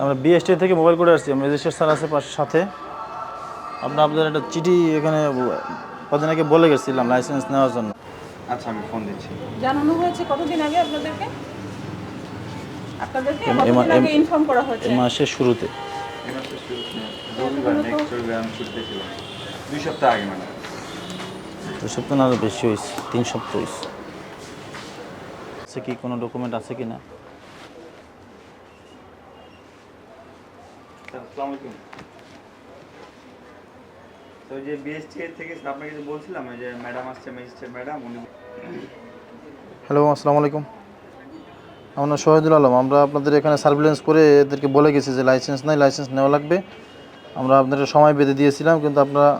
আমরা বিএসটি থেকে মোবাইল করে আসছি ম্যাজিস্ট্রেট স্যার আছে পাশে সাথে। আমরা আপনাদের একটা চিঠি এখানে কদিন আগে বলে গেছিলাম লাইসেন্স নেওয়ার জন্য। আচ্ছা আমি ফোন দিচ্ছি। জানানো হয়েছে কতদিন আগে আপনাদেরকে? আপনাদেরকে এম- কতদিন আগে ইনফর্ম করা হয়েছে? মাসের শুরুতে। মাসের শুরুতে রবিবার নেক্সট রবিবার আমি ছুটিতে ছিলাম দুই সপ্তাহ আগে মানে। দু সপ্তাহ না বেশি হয়েছে তিন সপ্তাহ হয়েছে। আছে কি কোনো ডকুমেন্ট আছে কি না আসসালামু আলাইকুম। তো যে বিএসটি থেকে আপনাকে যে বলছিলাম যে ম্যাডাম আসছে ম্যাজিস্ট্রেট ম্যাডাম উনি হ্যালো আসসালামু আলাইকুম। আমরা শহীদুল আলম। আমরা আপনাদের এখানে সার্ভিলেন্স করে এদেরকে বলে গেছি যে লাইসেন্স নাই লাইসেন্স নেওয়া লাগবে। আমরা আপনাদের সময় বেঁধে দিয়েছিলাম কিন্তু আপনারা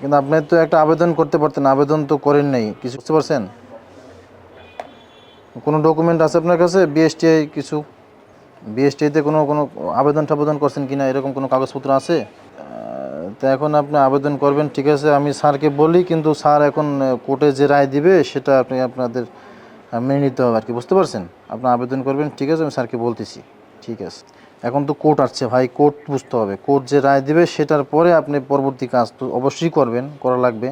কিন্তু আপনি তো একটা আবেদন করতে পারতেন আবেদন তো করেন নাই। কিছু বুঝতে পারছেন? কোনো ডকুমেন্ট আছে আপনার কাছে? বিএসটিআই কিছু বিএসটিআইতে কোনো কোনো আবেদন টাবেদন করছেন কি না এরকম কোনো কাগজপত্র আছে? তা এখন আপনি আবেদন করবেন, ঠিক আছে, আমি স্যারকে বলি, কিন্তু স্যার এখন কোর্টে যে রায় দিবে, সেটা আপনি আপনাদের মেনে নিতে হবে আর কি, বুঝতে পারছেন? আপনি আবেদন করবেন, ঠিক আছে, আমি স্যারকে বলতেছি, ঠিক আছে। এখন তো কোর্ট আসছে ভাই, কোর্ট বুঝতে হবে, কোর্ট যে রায় দিবে, সেটার পরে আপনি পরবর্তী কাজ তো অবশ্যই করবেন, করা লাগবে।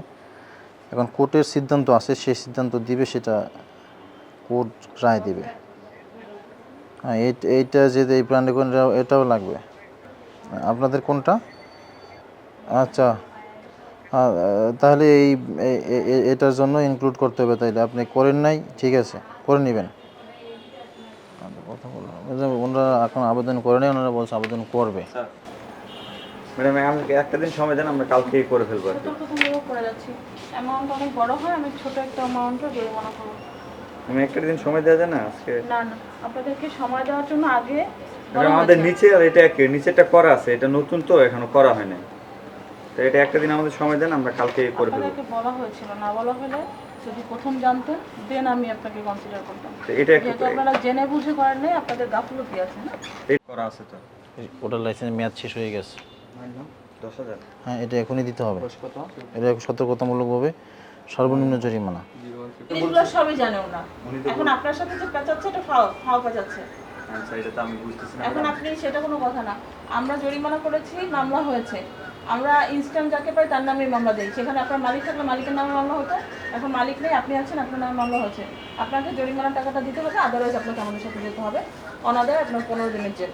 এখন কোর্টের সিদ্ধান্ত আছে, সেই সিদ্ধান্ত দিবে, সেটা কোর্ট রায় দিবে। হ্যাঁ এই- এইটা যে এই প্রাণীকরণ এটাও লাগবে। আপনাদের কোনটা? আচ্ছা। আহ, তাহলে এই এটার জন্য ইনক্লুড করতে হবে তাইলে। আপনি করেন নাই ঠিক আছে করে নেবেন। আচ্ছা, কথা বললাম। ওনারা এখন আবেদন করে নেই ওনারা বলছে আবেদন করবে। ম্যাডাম আমাকে একটা দিন সময় দেন আমরা কালকেই করে ফেলব আর কি। সতর্কতামূলক করে যাচ্ছি। অ্যামাউন্ট অনেক বড় হয় আমি ছোট একটা অ্যামাউন্টও জরিমানা করব। আমি একটা দিন সময় দেওয়া যায় না আজকে? না না আপনাদেরকে সময় দেওয়ার জন্য আগে আমাদের নিচে আর এটা একই নিচেটা করা আছে এটা নতুন তো এখনও করা হয় না তো এটা একটা দিন আমাদের সময় দেন আমরা কালকে করে ফেলব। বলা হয়েছিল না বলা হলে যদি প্রথম জানতেন দেন আমি আপনাকে কনসিডার করতাম। এটা একটু আপনারা জেনে বুঝে করেন নাই আপনাদের গাফলতি আছে না? এই করা আছে তো। ওটার লাইসেন্স মেয়াদ শেষ হয়ে গেছে। দশ হাজার। হ্যাঁ এটা এখনই দিতে হবে। কত? এটা সতর্কতামূলকভাবে সর্বনিম্ন জরিমানা। এগুলো সবই জানেও না এখন আপনার সাথে যে পেঁচাচ্ছে এটা ফাও ফাও পেঁচাচ্ছে আচ্ছা এটা তো আমি বুঝতেছি না। এখন আপনি সেটা কোনো কথা না। আমরা জরিমানা করেছি মামলা হয়েছে। আমরা ইনস্ট্যান্ট যাকে পাই তার নামে মামলা দিই। সেখানে আপনার মালিক থাকলে মালিকের নামে মামলা হতো। এখন মালিক নেই আপনি আছেন আপনার নামে মামলা হয়েছে। আপনাকে জরিমানার টাকাটা দিতে হবে আদারওয়াইজ আপনাকে আমাদের সাথে যেতে হবে। অনাদায় আপনার পনেরো দিনের জেল